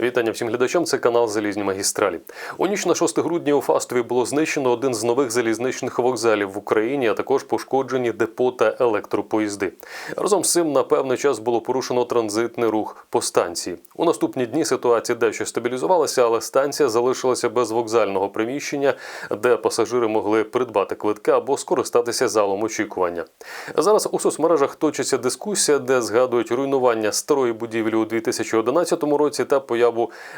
Вітання всім глядачам. Це канал Залізні магістралі. У ніч на 6 грудня у Фастові було знищено один з нових залізничних вокзалів в Україні, а також пошкоджені депо та електропоїзди. Разом з цим на певний час було порушено транзитний рух по станції. У наступні дні ситуація дещо стабілізувалася, але станція залишилася без вокзального приміщення, де пасажири могли придбати квитки або скористатися залом очікування. Зараз у соцмережах точиться дискусія, де згадують руйнування старої будівлі у 2011 році та появу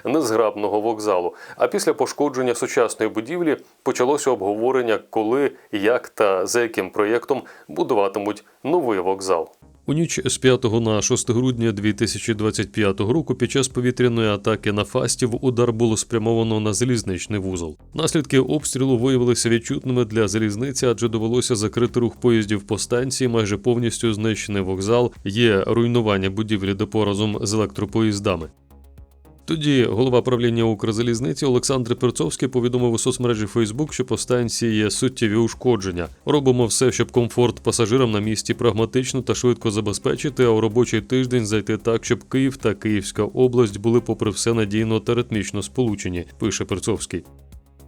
незграбного вокзалу. А після пошкодження сучасної будівлі почалося обговорення, коли, як та за яким проєктом будуватимуть новий вокзал. У ніч з 5 на 6 грудня 2025 року під час повітряної атаки на Фастів удар було спрямовано на залізничний вузол. Наслідки обстрілу виявилися відчутними для залізниці, адже довелося закрити рух поїздів по станції, майже повністю знищений вокзал, є руйнування будівлі депо разом з електропоїздами. Тоді голова правління Укрзалізниці Олександр Перцовський повідомив у соцмережі Фейсбук, що по станції є суттєві ушкодження. Робимо все, щоб комфорт пасажирам на місці прагматично та швидко забезпечити, а у робочий тиждень зайти так, щоб Київ та Київська область були, попри все, надійно та ритмічно сполучені. Пише Перцовський.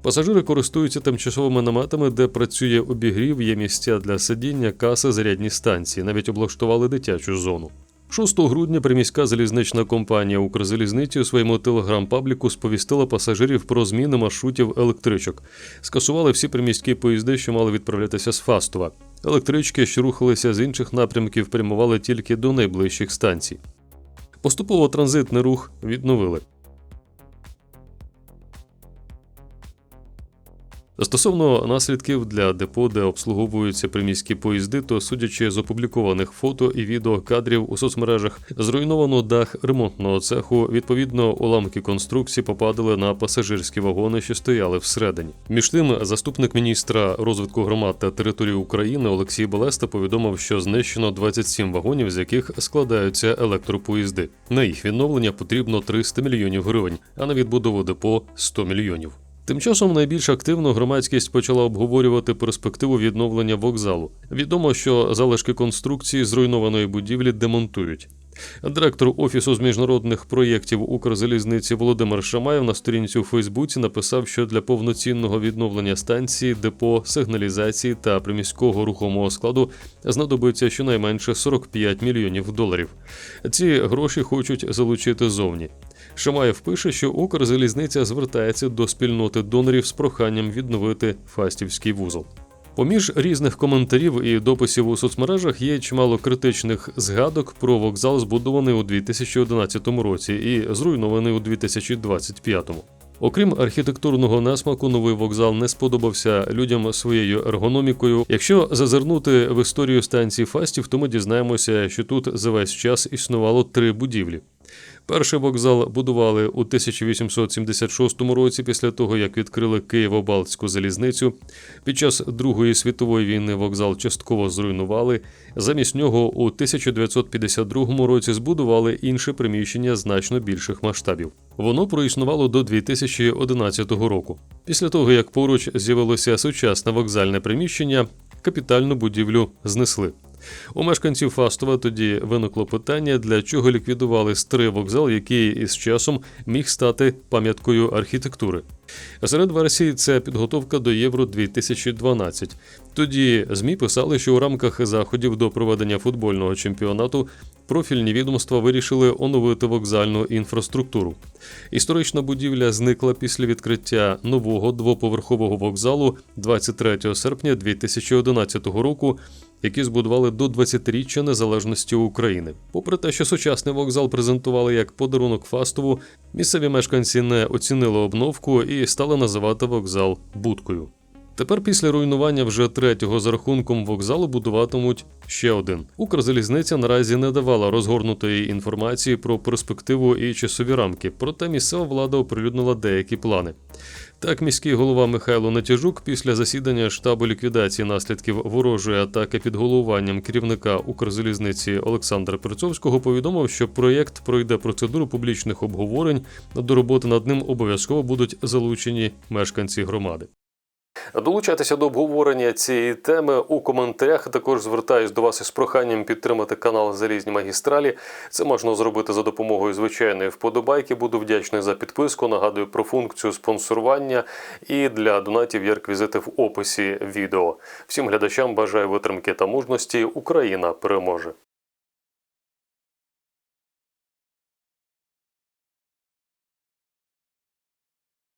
Пасажири користуються тимчасовими наметами, де працює обігрів, є місця для сидіння, каси, зарядні станції. Навіть облаштували дитячу зону. 6 грудня приміська залізнична компанія Укрзалізниці у своєму телеграм-пабліку сповістила пасажирів про зміни маршрутів електричок. Скасували всі приміські поїзди, що мали відправлятися з Фастова. Електрички, що рухалися з інших напрямків, прямували тільки до найближчих станцій. Поступово транзитний рух відновили. Стосовно наслідків для депо, де обслуговуються приміські поїзди, то судячи з опублікованих фото і відеокадрів у соцмережах, зруйновано дах ремонтного цеху. Відповідно, уламки конструкції попадали на пасажирські вагони, що стояли всередині. Між тим, заступник міністра розвитку громад та території України Олексій Балеста повідомив, що знищено 27 вагонів, з яких складаються електропоїзди. На їх відновлення потрібно 300 мільйонів гривень, а на відбудову депо 100 мільйонів. Тим часом найбільш активно громадськість почала обговорювати перспективу відновлення вокзалу. Відомо, що залишки конструкції зруйнованої будівлі демонтують. Директор Офісу з міжнародних проєктів Укрзалізниці Володимир Шамаєв на сторінці у Фейсбуці написав, що для повноцінного відновлення станції, депо, сигналізації та приміського рухомого складу знадобиться щонайменше 45 мільйонів доларів. Ці гроші хочуть залучити зовні. Шамаєв пише, що Укрзалізниця звертається до спільноти донорів з проханням відновити фастівський вузол. Поміж різних коментарів і дописів у соцмережах є чимало критичних згадок про вокзал, збудований у 2011 році і зруйнований у 2025. Окрім архітектурного несмаку, новий вокзал не сподобався людям своєю ергономікою. Якщо зазирнути в історію станції Фастів, то ми дізнаємося, що тут за весь час існувало три будівлі. Перший вокзал будували у 1876 році, після того як відкрили Києво-Балтську залізницю. Під час Другої світової війни вокзал частково зруйнували. Замість нього у 1952 році збудували інше приміщення значно більших масштабів. Воно проіснувало до 2011 року. Після того як поруч з'явилося сучасне вокзальне приміщення, капітальну будівлю знесли. У мешканців Фастова тоді виникло питання, для чого ліквідували старий вокзал, який із часом міг стати пам'яткою архітектури. Серед версій це підготовка до Євро 2012. Тоді ЗМІ писали, що у рамках заходів до проведення футбольного чемпіонату профільні відомства вирішили оновити вокзальну інфраструктуру. Історична будівля зникла після відкриття нового двоповерхового вокзалу 23 серпня 2011 року які збудували до 20-річчя незалежності України. Попри те, що сучасний вокзал презентували як подарунок Фастову, місцеві мешканці не оцінили обновку і стали називати вокзал будкою. Тепер після руйнування вже третього за рахунком вокзалу будуватимуть ще один. Укрзалізниця наразі не давала розгорнутої інформації про перспективу і часові рамки, проте місцева влада оприлюднила деякі плани. Так, міський голова Михайло Натяжук після засідання штабу ліквідації наслідків ворожої атаки під головуванням керівника Укрзалізниці Олександра Перцовського повідомив, що проєкт пройде процедуру публічних обговорень. До роботи над ним обов'язково будуть залучені мешканці громади. Долучайтеся до обговорення цієї теми у коментарях. Також звертаюсь до вас із проханням підтримати канал Залізні магістралі. Це можна зробити за допомогою звичайної вподобайки. Буду вдячний за підписку. Нагадую про функцію спонсорування. І для донатів є реквізити в описі відео. Всім глядачам бажаю витримки та мужності. Україна переможе.